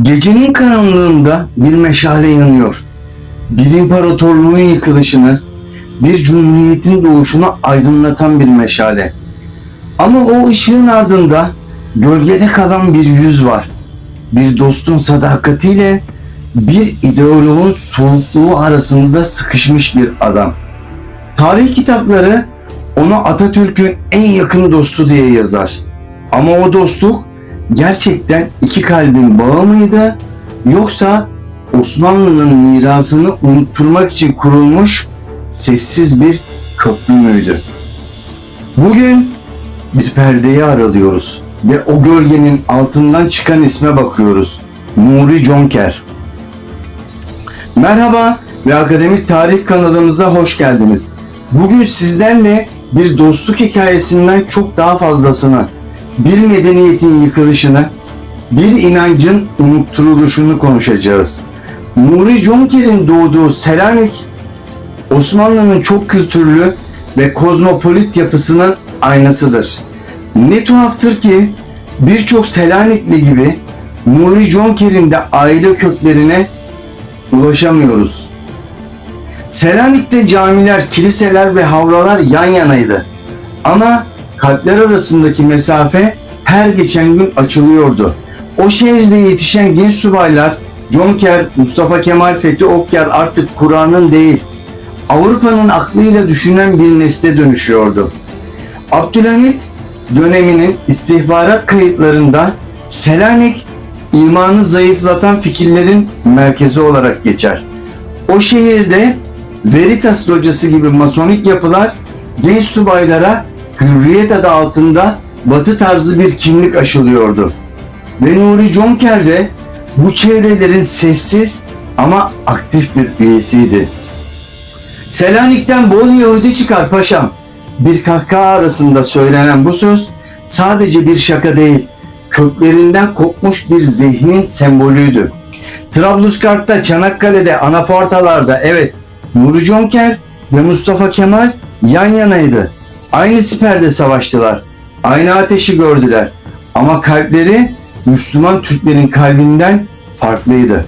Gecenin karanlığında bir meşale yanıyor. Bir imparatorluğun yıkılışını, bir cumhuriyetin doğuşunu aydınlatan bir meşale. Ama o ışığın ardında gölgede kalan bir yüz var. Bir dostun sadakatiyle bir ideoloğun soğukluğu arasında sıkışmış bir adam. Tarih kitapları onu Atatürk'ün en yakın dostu diye yazar. Ama o dostluk gerçekten iki kalbin bağı mıydı yoksa Osmanlı'nın mirasını unutturmak için kurulmuş sessiz bir köprü müydü? Bugün bir perdeyi aralıyoruz ve o gölgenin altından çıkan isme bakıyoruz. Nuri Jonker. Merhaba ve Akademik Tarih kanalımıza hoş geldiniz. Bugün sizlerle bir dostluk hikayesinden çok daha fazlasını, bir medeniyetin yıkılışını, bir inancın unutturuluşunu konuşacağız. Nuri Jonker'in doğduğu Selanik, Osmanlı'nın çok kültürlü ve kozmopolit yapısının aynasıdır. Ne tuhaftır ki birçok Selanikli gibi Nuri Jonker'in de aile köklerine ulaşamıyoruz. Selanik'te camiler, kiliseler ve havralar yan yanaydı. Ama kalpler arasındaki mesafe her geçen gün açılıyordu. O şehirde yetişen genç subaylar Jonker, Mustafa Kemal Fethi Okyar artık Kur'an'ın değil, Avrupa'nın aklıyla düşünen bir nesle dönüşüyordu. Abdülhamit döneminin istihbarat kayıtlarında Selanik imanı zayıflatan fikirlerin merkezi olarak geçer. O şehirde Veritas locası gibi masonik yapılar genç subaylara hürriyet adı altında batı tarzı bir kimlik aşılıyordu. Ve Nuri Jonker de bu çevrelerin sessiz ama aktif bir üyesiydi. Selanik'ten bol Yahudi çıkar paşam. Bir kahkaha arasında söylenen bu söz sadece bir şaka değil, köklerinden kopmuş bir zihnin sembolüydü. Trablusgarp'ta, Çanakkale'de, Anafartalar'da evet Nuri Jonker ve Mustafa Kemal yan yanaydı. Aynı siperde savaştılar. Aynı ateşi gördüler. Ama kalpleri Müslüman Türklerin kalbinden farklıydı.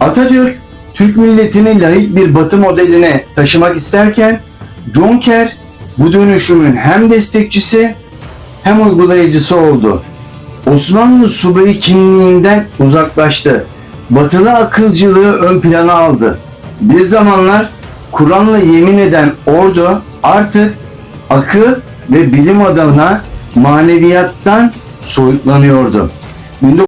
Atatürk, Türk milletini layık bir batı modeline taşımak isterken Jonker bu dönüşümün hem destekçisi hem uygulayıcısı oldu. Osmanlı subayı kimliğinden uzaklaştı. Batılı akılcılığı ön plana aldı. Bir zamanlar Kur'an'la yemin eden ordu artık akıl ve bilim adına maneviyattan soyutlanıyordu.